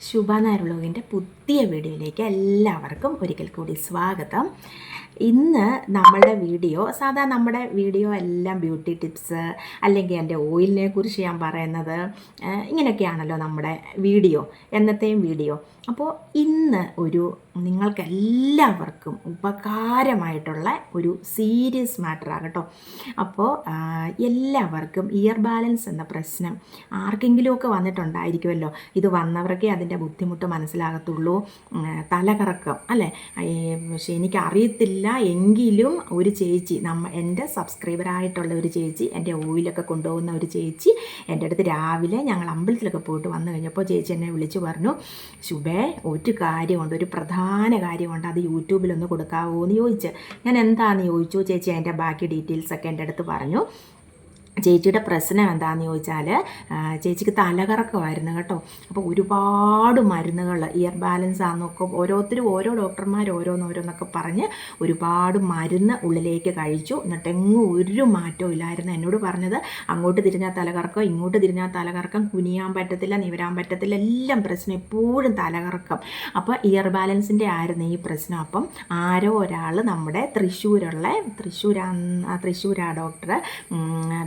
ശുഭനാർ വ്ലോഗിന്റെ പുതിയ വീഡിയോയിലേക്ക് എല്ലാവർക്കും ഒരിക്കൽ കൂടി സ്വാഗതം. ഇന്ന് നമ്മളുടെ വീഡിയോ സാധാ നമ്മുടെ വീഡിയോ എല്ലാം ബ്യൂട്ടി ടിപ്സ് അല്ലെങ്കിൽ എന്റെ ഓയിലിനെ കുറിച്ച് ഞാൻ പറയുന്നത് ഇങ്ങനെയൊക്കെയാണല്ലോ നമ്മുടെ വീഡിയോ എന്നത്തെയും വീഡിയോ. അപ്പോൾ ഇന്ന് ഒരു നിങ്ങൾക്ക് എല്ലാവർക്കും ഉപകാരമായിട്ടുള്ള ഒരു സീരിയസ് മാറ്ററാണ് കേട്ടോ. അപ്പോൾ എല്ലാവർക്കും ഇയർ ബാലൻസ് എന്ന പ്രശ്നം ആർക്കെങ്കിലുമൊക്കെ വന്നിട്ടുണ്ടായിരിക്കുമല്ലോ. ഇത് വന്നവർക്കേ അതിന്റെ ബുദ്ധിമുട്ട് മനസ്സിലാകത്തുള്ളൂ. തലകറക്കം അല്ലേ? പക്ഷേ എനിക്കറിയത്തില്ല എങ്കിലും ഒരു ചേച്ചി നമ്മ എന്റെ സബ്സ്ക്രൈബറായിട്ടുള്ള ഒരു ചേച്ചി എന്റെ ഓയിലൊക്കെ കൊണ്ടുപോകുന്ന ഒരു ചേച്ചി എന്റെ അടുത്ത് രാവിലെ ഞങ്ങൾ അമ്പലത്തിലൊക്കെ പോയിട്ട് വന്നു കഴിഞ്ഞപ്പോൾ ചേച്ചി എന്നെ വിളിച്ചു പറഞ്ഞു ശുഭേ ഒരു കാര്യമുണ്ട് ഒരു പ്രധാന കാര്യമുണ്ട് അത് യൂട്യൂബിലൊന്ന് കൊടുക്കാവോ? എന്ന് ചോദിച്ച്. ഞാൻ എന്താണെന്ന് ചോദിച്ചു? ചേച്ചി അതിന്റെ ബാക്കി ഡീറ്റെയിൽസൊക്കെ എന്റെ അടുത്ത് പറഞ്ഞു. ചേച്ചിയുടെ പ്രശ്നം എന്താണെന്ന് ചോദിച്ചാൽ ചേച്ചിക്ക് തലകറക്കമായിരുന്നു കേട്ടോ. അപ്പോൾ ഒരുപാട് മരുന്നുകൾ ഇയർ ബാലൻസ് ആണെന്നൊക്കെ ഓരോരുത്തരും ഓരോ ഡോക്ടർമാർ ഓരോന്നോരോന്നൊക്കെ പറഞ്ഞ് ഒരുപാട് മരുന്ന് ഉള്ളിലേക്ക് കഴിച്ചു. എന്നിട്ട് എങ്ങും ഒരു മാറ്റവും ഇല്ലായിരുന്നു. എന്നോട് പറഞ്ഞത് അങ്ങോട്ട് തിരിഞ്ഞാൽ തലകറക്കം ഇങ്ങോട്ട് തിരിഞ്ഞാൽ തലകറക്കം കുനിയാൻ പറ്റത്തില്ല നിവരാൻ പറ്റത്തില്ല എല്ലാം പ്രശ്നം എപ്പോഴും തലകറക്കം. അപ്പോൾ ഇയർ ബാലൻസിന്റെ ആയിരുന്നു ഈ പ്രശ്നം. അപ്പം ആരോ ഒരാൾ നമ്മുടെ തൃശ്ശൂരുള്ള തൃശ്ശൂരാ തൃശ്ശൂരാ ഡോക്ടർ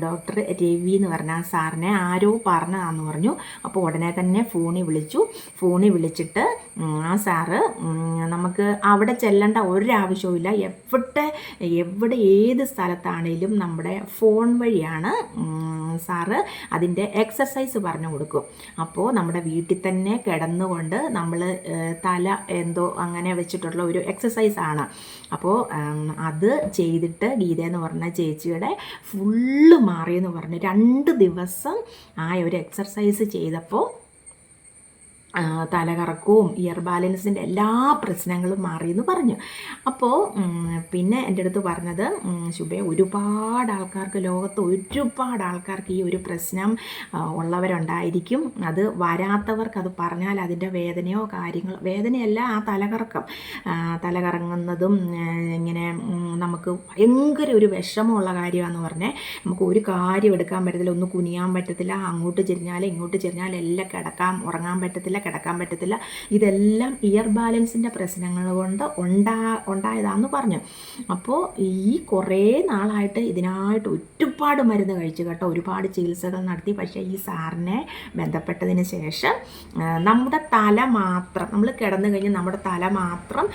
ഡോക്ടർ രവി എന്ന് പറഞ്ഞ ആ സാറിനെ ആരോ പറഞ്ഞതാന്ന് പറഞ്ഞു. അപ്പോൾ ഉടനെ തന്നെ ഫോണിൽ വിളിച്ചു. ഫോണിൽ വിളിച്ചിട്ട് ആ സാറ് നമുക്ക് അവിടെ ചെല്ലേണ്ട ഒരാവശ്യവും എവിടെ എവിടെ ഏത് സ്ഥലത്താണേലും നമ്മുടെ ഫോൺ വഴിയാണ് സാറ് അതിന്റെ എക്സസൈസ് പറഞ്ഞു കൊടുക്കും. അപ്പോൾ നമ്മുടെ വീട്ടിൽ തന്നെ കിടന്നുകൊണ്ട് നമ്മൾ തല എന്തോ അങ്ങനെ വെച്ചിട്ടുള്ള ഒരു എക്സസൈസ് ആണ്. അപ്പോൾ അത് ചെയ്തിട്ട് ഗീത എന്ന് പറഞ്ഞ ചേച്ചിയുടെ ഫുള്ള് മാറിയെന്ന് പറഞ്ഞ്. രണ്ട് ദിവസം ആ ഒരു എക്സർസൈസ് ചെയ്തപ്പോൾ തലകറക്കവും ഇയർ ബാലൻസിന്റെ എല്ലാ പ്രശ്നങ്ങളും മാറിയെന്ന് പറഞ്ഞു. അപ്പോൾ പിന്നെ എന്റെ അടുത്ത് പറഞ്ഞത് ശുഭ ഒരുപാട് ആൾക്കാർക്ക് ലോകത്ത് ഒരുപാട് ആൾക്കാർക്ക് ഈ ഒരു പ്രശ്നം ഉള്ളവരുണ്ടായിരിക്കും. അത് വരാത്തവർക്ക് അത് പറഞ്ഞാൽ അതിന്റെ വേദനയോ കാര്യങ്ങൾ വേദനയല്ല ആ തലകറക്കം. തലകറങ്ങുന്നതും ഇങ്ങനെ നമുക്ക് ഭയങ്കര ഒരു വിഷമമുള്ള കാര്യമാണെന്ന് പറഞ്ഞാൽ നമുക്ക് ഒരു കാര്യം എടുക്കാൻ പറ്റത്തില്ല ഒന്ന് കുനിയാൻ പറ്റത്തില്ല അങ്ങോട്ട് ചെരിഞ്ഞാൽ ഇങ്ങോട്ട് ചെരിഞ്ഞാൽ എല്ലാം കിടക്കാം ഉറങ്ങാൻ പറ്റത്തില്ല കിടക്കാൻ പറ്റത്തില്ല. ഇതെല്ലാം ഇയർ ബാലൻസിന്റെ പ്രശ്നങ്ങൾ കൊണ്ട് ഉണ്ടാ ഉണ്ടായതാന്ന് പറഞ്ഞു. അപ്പോൾ ഈ കുറേ നാളായിട്ട് ഇതിനായിട്ട് ഒരുപാട് മരുന്ന് കഴിച്ചു കേട്ടോ. ഒരുപാട് ചികിത്സകൾ നടത്തി. പക്ഷേ ഈ സാറിനെ ബന്ധപ്പെട്ടതിന് ശേഷം നമ്മുടെ തല മാത്രം നമ്മൾ കിടന്നു കഴിഞ്ഞ് നമ്മുടെ തല മാത്രം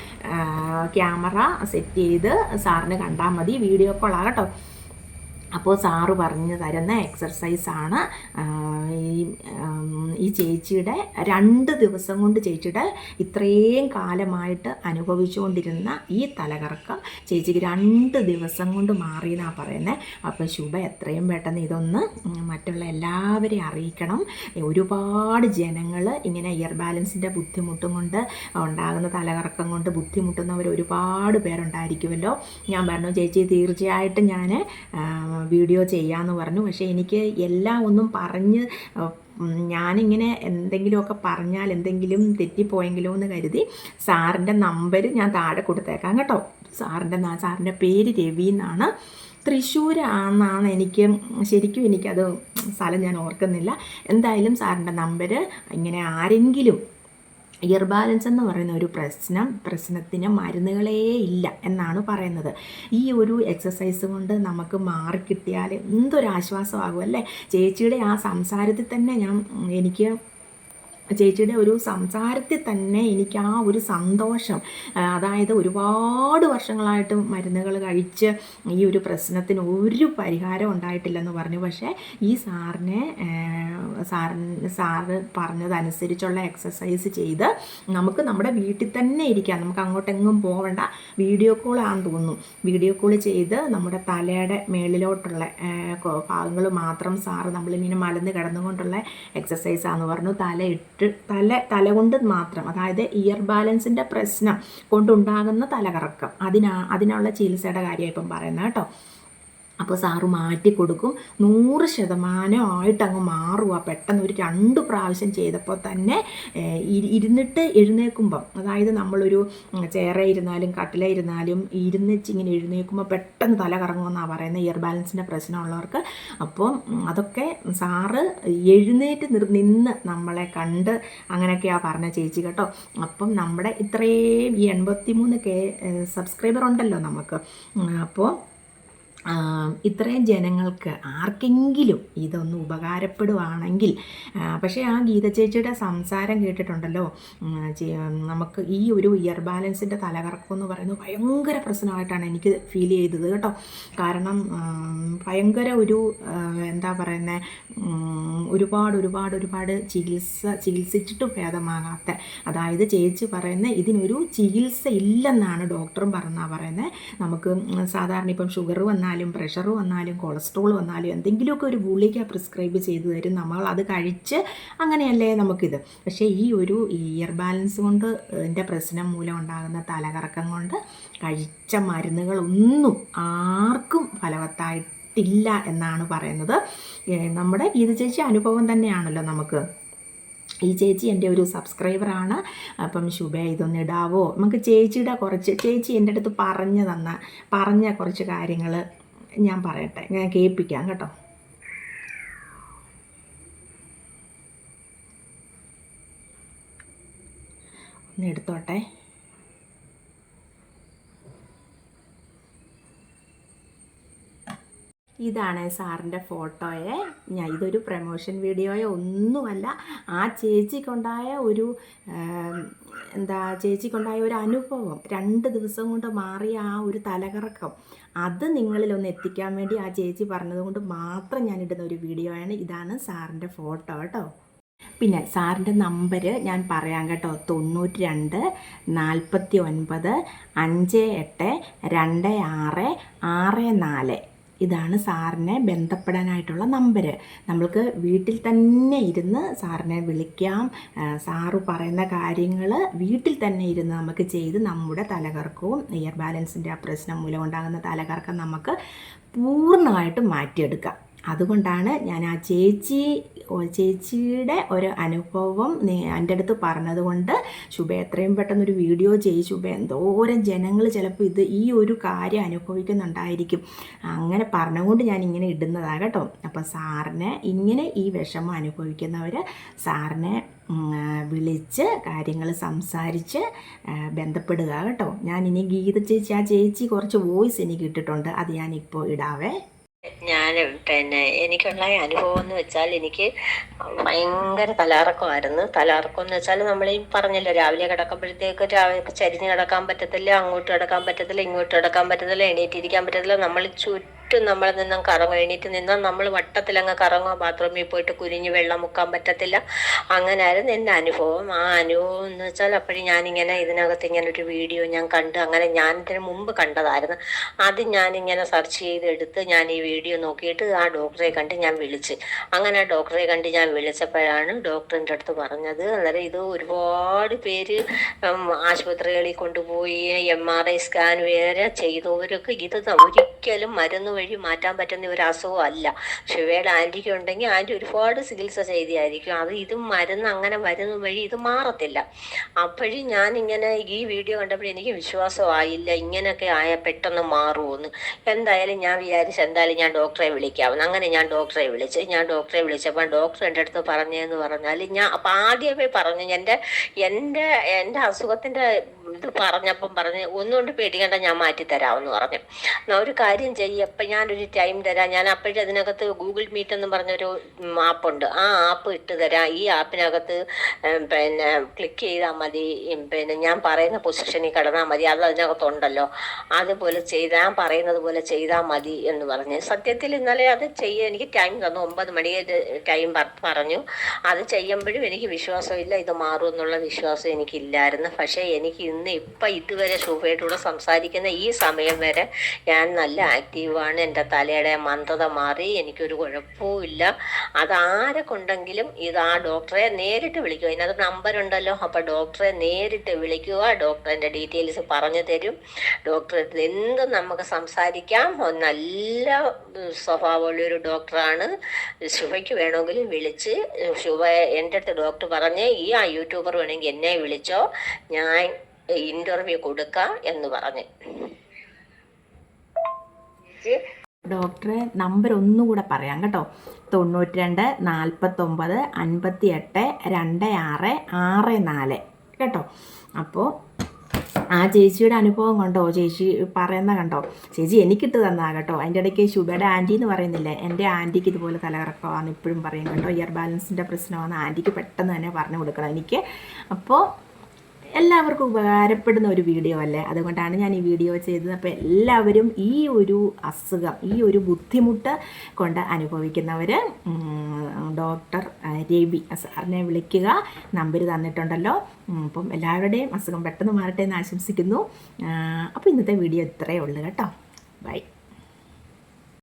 ക്യാമറ സെറ്റ് ചെയ്ത് സാറിന് കണ്ടാൽ മതി. വീഡിയോ കോളാകട്ടോ കേട്ടോ. അപ്പോൾ സാറ് പറഞ്ഞു തരുന്ന എക്സർസൈസാണ് ഈ ഈ ചേച്ചിയുടെ രണ്ട് ദിവസം കൊണ്ട് ചേച്ചിയുടെ ഇത്രയും കാലമായിട്ട് അനുഭവിച്ചുകൊണ്ടിരുന്ന ഈ തലകറക്കം ചേച്ചിക്ക് രണ്ട് ദിവസം കൊണ്ട് മാറിയെന്നാണ് പറയുന്നത് അപ്പോൾ ശുഭ എത്രയും പെട്ടെന്ന് ഇതൊന്ന് മറ്റുള്ള എല്ലാവരെയും അറിയിക്കണം. ഒരുപാട് ജനങ്ങൾ ഇങ്ങനെ ഇയർ ബാലൻസിന്റെ ബുദ്ധിമുട്ടും കൊണ്ട് ഉണ്ടാകുന്ന തലകറക്കം കൊണ്ട് ബുദ്ധിമുട്ടുന്നവർ ഒരുപാട് പേരുണ്ടായിരിക്കുമല്ലോ. ഞാൻ പറഞ്ഞു ചേച്ചി തീർച്ചയായിട്ടും ഞാൻ വീഡിയോ ചെയ്യാമെന്ന് പറഞ്ഞു. പക്ഷേ എനിക്ക് എല്ലാം ഒന്നും പറഞ്ഞ് ഞാനിങ്ങനെ എന്തെങ്കിലുമൊക്കെ പറഞ്ഞാൽ എന്തെങ്കിലും തെറ്റിപ്പോയെങ്കിലോ എന്ന് കരുതി സാറിന്റെ നമ്പർ ഞാൻ താഴെ കൊടുത്തേക്കാം കേട്ടോ. സാറിന്റെ സാറിന്റെ പേര് രവി എന്നാണ്. തൃശ്ശൂർ ആണെന്നാണ് എനിക്ക് ശരിക്കും എനിക്കത് സ്ഥലം ഞാൻ ഓർക്കുന്നില്ല. എന്തായാലും സാറിന്റെ നമ്പർ ഇങ്ങനെ ആരെങ്കിലും ഇയർ ബാലൻസ് എന്ന് പറയുന്ന ഒരു പ്രശ്നം പ്രശ്നത്തിന് മരുന്നുകളേ ഇല്ല എന്നാണ് പറയുന്നത്. ഈ ഒരു എക്സസൈസ് കൊണ്ട് നമുക്ക് മാറിക്കിട്ടിയാൽ എന്തൊരു ആശ്വാസമാകും അല്ലേ? ചേച്ചിയുടെ ആ സംസാരത്തിൽ തന്നെ ഞാൻ എനിക്ക് ചേച്ചിയുടെ ഒരു സംസാരത്തിൽ തന്നെ എനിക്ക് ആ ഒരു സന്തോഷം അതായത് ഒരുപാട് വർഷങ്ങളായിട്ട് മരുന്നുകൾ കഴിച്ച് ഈ ഒരു പ്രശ്നത്തിന് ഒരു പരിഹാരം ഉണ്ടായിട്ടില്ലെന്ന് പറഞ്ഞു. പക്ഷേ ഈ സാറിനെ സാറിന് സാറ് പറഞ്ഞതനുസരിച്ചുള്ള എക്സസൈസ് ചെയ്ത് നമുക്ക് നമ്മുടെ വീട്ടിൽ തന്നെ ഇരിക്കാം. നമുക്ക് അങ്ങോട്ടെങ്ങും പോകണ്ട വീഡിയോ കോൾ ആണെന്ന് തോന്നുന്നു. വീഡിയോ കോൾ ചെയ്ത് നമ്മുടെ തലയുടെ മേളിലോട്ടുള്ള ഭാഗങ്ങൾ മാത്രം സാറ് നമ്മളിങ്ങനെ മലന്ന് കിടന്നുകൊണ്ടുള്ള എക്സസൈസ് ആണെന്ന് പറഞ്ഞു. തല ഇട്ട് തല തല കൊണ്ട് മാത്രം അതായത് ഇയർ ബാലൻസിന്റെ പ്രശ്നം കൊണ്ടുണ്ടാകുന്ന തലകറക്കം. അതിനാ അതിനുള്ള ചികിത്സയുടെ കാര്യമാണ് ഇപ്പം പറയുന്നത് കേട്ടോ. അപ്പോൾ സാറ് മാറ്റി കൊടുക്കും. നൂറ് ശതമാനമായിട്ട് അങ്ങ് മാറുക പെട്ടെന്ന് ഒരു രണ്ട് പ്രാവശ്യം ചെയ്തപ്പോൾ തന്നെ ഇരുന്നിട്ട് എഴുന്നേൽക്കുമ്പം അതായത് നമ്മളൊരു ചേറ ഇരുന്നാലും കട്ടില ഇരുന്നാലും ഇരുന്നിച്ച് ഇങ്ങനെ എഴുന്നേൽക്കുമ്പോൾ പെട്ടെന്ന് തല കറങ്ങുമെന്നാണ് പറയുന്നത് ഇയർ ബാലൻസിന്റെ പ്രശ്നമുള്ളവർക്ക്. അപ്പോൾ അതൊക്കെ സാറ് എഴുന്നേറ്റ് നിന്ന് നമ്മളെ കണ്ട് അങ്ങനെയൊക്കെയാണ് പറഞ്ഞ ചേച്ചി കേട്ടോ. അപ്പം നമ്മുടെ ഇത്രയും ഈ എൺപത്തി മൂന്ന് കെ സബ്സ്ക്രൈബർ ഉണ്ടല്ലോ നമുക്ക്. അപ്പോൾ ഇത്രയും ജനങ്ങൾക്ക് ആർക്കെങ്കിലും ഇതൊന്ന് ഉപകാരപ്പെടുവാണെങ്കിൽ പക്ഷേ ആ ഗീത ചേച്ചിയുടെ സംസാരം കേട്ടിട്ടുണ്ടല്ലോ. നമുക്ക് ഈ ഒരു ഇയർ ബാലൻസിന്റെ തലകറക്കം എന്ന് പറയുന്നത് ഭയങ്കര പ്രശ്നമായിട്ടാണ് എനിക്ക് ഫീൽ ചെയ്തത് കേട്ടോ. കാരണം ഭയങ്കര ഒരു എന്താ പറയുന്നത് ഒരുപാട് ഒരുപാട് ഒരുപാട് ചികിത്സ ചികിത്സിച്ചിട്ട് ഭേദമാകാത്ത അതായത് ചേച്ചി പറയുന്നത് ഇതിനൊരു ചികിത്സ ഇല്ലെന്നാണ് ഡോക്ടറും പറഞ്ഞാൽ പറയുന്നത് നമുക്ക് സാധാരണ ഇപ്പം ഷുഗർ വന്നാലും പ്രഷർ വന്നാലും കൊളസ്ട്രോൾ വന്നാലും എന്തെങ്കിലുമൊക്കെ ഒരു ഗുളിക പ്രിസ്ക്രൈബ് ചെയ്തു തരും നമ്മൾ. അത് കഴിച്ച് അങ്ങനെയല്ലേ നമുക്കിത്. പക്ഷേ ഈ ഒരു ഇയർ ബാലൻസ് കൊണ്ട് എന്റെ പ്രശ്നം മൂലം ഉണ്ടാകുന്ന തലകറക്കം കൊണ്ട് കഴിച്ച മരുന്നുകളൊന്നും ആർക്കും ഫലവത്തായിട്ടില്ല എന്നാണ് പറയുന്നത്. നമ്മുടെ ഗീത ചേച്ചി അനുഭവം തന്നെയാണല്ലോ നമുക്ക്. ഈ ചേച്ചി എന്റെ ഒരു സബ്സ്ക്രൈബറാണ് അപ്പം ശുഭ ഇതൊന്ന് ഇടാവോ? നമുക്ക് ചേച്ചിയുടെ കുറച്ച് ചേച്ചി എന്റെ അടുത്ത് പറഞ്ഞു തന്ന പറഞ്ഞ കുറച്ച് കാര്യങ്ങൾ ഞാൻ പറയട്ടെ ഞാൻ കേൾപ്പിക്കാം കേട്ടോ. ഒന്ന് എടുത്തോട്ടെ. ഇതാണ് സാറിന്റെ ഫോട്ടോയെ. ഞാൻ ഇതൊരു പ്രമോഷൻ വീഡിയോയോ ഒന്നുമല്ല ആ ചേച്ചിക്കുണ്ടായ ഒരു എന്താ ചേച്ചിക്കുണ്ടായ ഒരു അനുഭവം. രണ്ട് ദിവസം കൊണ്ട് മാറിയ ആ ഒരു തലകറക്കം. അത് നിങ്ങളിലൊന്ന് എത്തിക്കാൻ വേണ്ടി ആ ചേച്ചി പറഞ്ഞതുകൊണ്ട് മാത്രം ഞാൻ ഇടുന്ന ഒരു ആണ് ഇതാണ് സാറിന്റെ ഫോട്ടോ കേട്ടോ പിന്നെ സാറിന്റെ നമ്പർ ഞാൻ പറയാം കേട്ടോ. തൊണ്ണൂറ്റി രണ്ട് നാൽപ്പത്തി ഒൻപത് അഞ്ച് എട്ട് രണ്ട് ആറ് ആറ് നാല്. ഇതാണ് സാറിനെ ബന്ധപ്പെടാനായിട്ടുള്ള നമ്പർ നമ്മൾക്ക് വീട്ടിൽ തന്നെ ഇരുന്ന് സാറിനെ വിളിക്കാം. സാറ് പറയുന്ന കാര്യങ്ങൾ വീട്ടിൽ തന്നെ ഇരുന്ന് നമുക്ക് ചെയ്ത് നമ്മുടെ തലകറക്കവും ഇയർ ബാലൻസിന്റെ ആ പ്രശ്നം മൂലം ഉണ്ടാകുന്ന തലകറക്കം നമുക്ക് പൂർണമായിട്ടും മാറ്റിയെടുക്കാം. അതുകൊണ്ടാണ് ഞാൻ ആ ചേച്ചി ചേച്ചിയുടെ ഒരു അനുഭവം എന്റെ അടുത്ത് പറഞ്ഞതുകൊണ്ട് ശുഭ എത്രയും പെട്ടെന്ന് ഒരു വീഡിയോ ചെയ്യ് ശുഭ. എന്തോരം ജനങ്ങൾ ചിലപ്പോൾ ഇത് ഈ ഒരു കാര്യം അനുഭവിക്കുന്നുണ്ടായിരിക്കും. അങ്ങനെ പറഞ്ഞുകൊണ്ട് ഞാൻ ഇങ്ങനെ ഇടുന്നതാണ് കേട്ടോ. അപ്പോൾ സാറിനെ ഇങ്ങനെ ഈ വിഷമം അനുഭവിക്കുന്നവർ സാറിനെ വിളിച്ച് കാര്യങ്ങൾ സംസാരിച്ച് ബന്ധപ്പെടുക കേട്ടോ. ഞാൻ ഇനി ഗീത ചേച്ചി ആ ചേച്ചി കുറച്ച് വോയിസ് എനിക്ക് ഇട്ടിട്ടുണ്ട്. അത് ഞാനിപ്പോൾ ഇടാവേ. ഞാൻ പിന്നെ എനിക്കുള്ള അനുഭവം എന്ന് വെച്ചാൽ എനിക്ക് ഭയങ്കര തലകറക്കമായിരുന്നു. തലകറക്കം എന്ന് വെച്ചാൽ നമ്മൾ ഈ പറഞ്ഞല്ലോ രാവിലെ കിടക്കുമ്പോഴത്തേക്ക് രാവിലെ ചരിഞ്ഞ് കിടക്കാൻ പറ്റത്തില്ല അങ്ങോട്ട് കിടക്കാൻ പറ്റത്തില്ല ഇങ്ങോട്ട് കിടക്കാൻ പറ്റത്തില്ല എണീറ്റിരിക്കാൻ പറ്റത്തില്ല. നമ്മൾ ചുറ്റും നമ്മൾ നിന്നും കറങ്ങും. എണീറ്റ് നിന്നാൽ നമ്മൾ വട്ടത്തിലങ്ങ് കറങ്ങുക. ബാത്റൂമിൽ പോയിട്ട് കുനിഞ്ഞ് വെള്ളം മുക്കാൻ പറ്റത്തില്ല. അങ്ങനെയായിരുന്നു എന്റെ അനുഭവം. ആ അനുഭവം എന്ന് വെച്ചാൽ അപ്പോഴും ഞാനിങ്ങനെ ഇതിനകത്ത് ഇങ്ങനെ ഒരു വീഡിയോ ഞാൻ കണ്ടു അങ്ങനെ ഞാൻ ഇതിന് മുമ്പ് കണ്ടതായിരുന്നു. അത് ഞാനിങ്ങനെ സെർച്ച് ചെയ്തെടുത്ത് ഞാൻ ഈ വീഡിയോ നോക്കിയിട്ട് ആ ഡോക്ടറെ കണ്ട് ഞാൻ വിളിച്ച്. അങ്ങനെ ആ ഡോക്ടറെ കണ്ട് ഞാൻ വിളിച്ചപ്പോഴാണ് ഡോക്ടറിന്റെ അടുത്ത് പറഞ്ഞത്. അന്നേരം ഇത് ഒരുപാട് പേര് ആശുപത്രികളിൽ കൊണ്ടുപോയി എം ആർ ഐ സ്കാൻ വരെ ചെയ്തവരൊക്കെ ഇത് ഒരിക്കലും മരുന്ന് വഴി മാറ്റാൻ പറ്റുന്ന ഒരു അസുഖം അല്ല. ഷിവയുടെ ആന്റിക്ക് ഉണ്ടെങ്കിൽ ആന്റി ഒരുപാട് ചികിത്സ ചെയ്തായിരിക്കും. അത് ഇത് മരുന്ന് അങ്ങനെ മരുന്ന് വഴി ഇത് മാറത്തില്ല. അപ്പോഴും ഞാൻ ഇങ്ങനെ ഈ വീഡിയോ കണ്ടപ്പോൾ എനിക്ക് വിശ്വാസമായില്ല. ഇങ്ങനെയൊക്കെ ആയ പെട്ടെന്ന് മാറുമെന്ന് എന്തായാലും ഞാൻ വിചാരിച്ചു എന്തായാലും ഞാൻ ഡോക്ടറെ വിളിക്കാമെന്ന് അങ്ങനെ ഞാൻ ഡോക്ടറെ വിളിച്ച് ഞാൻ ഡോക്ടറെ വിളിച്ചപ്പോൾ ഡോക്ടർ എന്റെ അടുത്ത് പറഞ്ഞതെന്ന് പറഞ്ഞാൽ ഞാൻ അപ്പം ആദ്യമേ പറഞ്ഞു എന്റെ എന്റെ എന്റെ അസുഖത്തിന്റെ ഇത് പറഞ്ഞപ്പം പറഞ്ഞ് ഒന്നുകൊണ്ട് പേടിക്കേണ്ട ഞാൻ മാറ്റി തരാമെന്ന് പറഞ്ഞു ഒരു കാര്യം ചെയ്യപ്പം ഞാനൊരു ടൈം തരാം. ഞാൻ അപ്പോഴും അതിനകത്ത് ഗൂഗിൾ മീറ്റ് എന്ന് പറഞ്ഞൊരു ആപ്പുണ്ട് ആ ആപ്പ് ഇട്ട് തരാം. ഈ ആപ്പിനകത്ത് പിന്നെ ക്ലിക്ക് ചെയ്താൽ മതി. പിന്നെ ഞാൻ പറയുന്ന പൊസിഷനിൽ കിടന്നാൽ മതി. അത് അതിനകത്തുണ്ടല്ലോ. അതുപോലെ ചെയ്താൽ പറയുന്നത് പോലെ ചെയ്താൽ മതി എന്ന് പറഞ്ഞ്. സത്യത്തിൽ ഇന്നലെ അത് ചെയ്യാൻ എനിക്ക് ടൈം തന്നു. ഒമ്പത് മണി ടൈം പറഞ്ഞു. അത് ചെയ്യുമ്പോഴും എനിക്ക് വിശ്വാസമില്ല ഇത് മാറും എന്നുള്ള വിശ്വാസം എനിക്കില്ലായിരുന്നു. പക്ഷേ എനിക്ക് ഇന്ന് ഇപ്പം ഇതുവരെ ശുഭയായിട്ടൂടെ സംസാരിക്കുന്ന ഈ സമയം വരെ ഞാൻ നല്ല ആക്റ്റീവാണ് കൊണ്ടാണ് എന്റെ തലയുടെ മന്ദത മാറി എനിക്കൊരു കുഴപ്പവും ഇല്ല. അതാരെ കൊണ്ടെങ്കിലും ഇത് ആ ഡോക്ടറെ നേരിട്ട് വിളിക്കുക. ഇതിനകത്ത് നമ്പർ ഉണ്ടല്ലോ. അപ്പോൾ ഡോക്ടറെ നേരിട്ട് വിളിക്കുക. ഡോക്ടറിന്റെ ഡീറ്റെയിൽസ് പറഞ്ഞു തരും. ഡോക്ടറെ എന്തും നമുക്ക് സംസാരിക്കാം. നല്ല സ്വഭാവമുള്ള ഒരു ഡോക്ടറാണ്. ശുഭയ്ക്ക് വേണമെങ്കിൽ വിളിച്ച് ശുഭ എന്റെ അടുത്ത് ഡോക്ടർ പറഞ്ഞ് ഈ ആ യൂട്യൂബർ വേണമെങ്കിൽ എന്നെ വിളിച്ചോ. ഞാൻ ഇന്റർവ്യൂ കൊടുക്കാം എന്ന് പറഞ്ഞ്. ഡോക്ടറെ നമ്പർ ഒന്നും കൂടെ പറയാം കേട്ടോ. തൊണ്ണൂറ്റി രണ്ട് നാൽപ്പത്തൊമ്പത് അൻപത്തി എട്ട് രണ്ട് ആറ് ആറ് നാല്. കേട്ടോ? അപ്പോൾ ആ ചേച്ചിയുടെ അനുഭവം കണ്ടോ? ചേച്ചി പറയുന്ന കണ്ടോ? ചേച്ചി എനിക്കിട്ട് തന്നാ കേട്ടോ. അതിന്റെ ഇടയ്ക്ക് ശുഭയുടെ ആന്റി എന്ന് പറയുന്നില്ലേ? എന്റെ ആന്റിക്ക് ഇതുപോലെ തലകറക്കമാണെന്ന് ഇപ്പോഴും പറയും കേട്ടോ. ഇയർ ബാലൻസിന്റെ പ്രശ്നമാണ് ആന്റിക്ക് പെട്ടെന്ന് തന്നെ പറഞ്ഞു കൊടുക്കണം എനിക്ക്. അപ്പോൾ എല്ലാവർക്കും ഉപകാരപ്പെടുന്ന ഒരു വീഡിയോ അല്ലേ? അതുകൊണ്ടാണ് ഞാൻ ഈ വീഡിയോ ചെയ്തത്. അപ്പോൾ എല്ലാവരും ഈ ഒരു അസുഖം ഈ ഒരു ബുദ്ധിമുട്ട് കൊണ്ട് അനുഭവിക്കുന്നവർ ഡോക്ടർ രവി സാറിനെ വിളിക്കുക. നമ്പർ തന്നിട്ടുണ്ടല്ലോ. അപ്പം എല്ലാവരുടെയും അസുഖം പെട്ടെന്ന് മാറട്ടെ എന്ന് ആശംസിക്കുന്നു. അപ്പോൾ ഇന്നത്തെ വീഡിയോ ഇത്രയേ ഉള്ളൂ കേട്ടോ. ബൈ.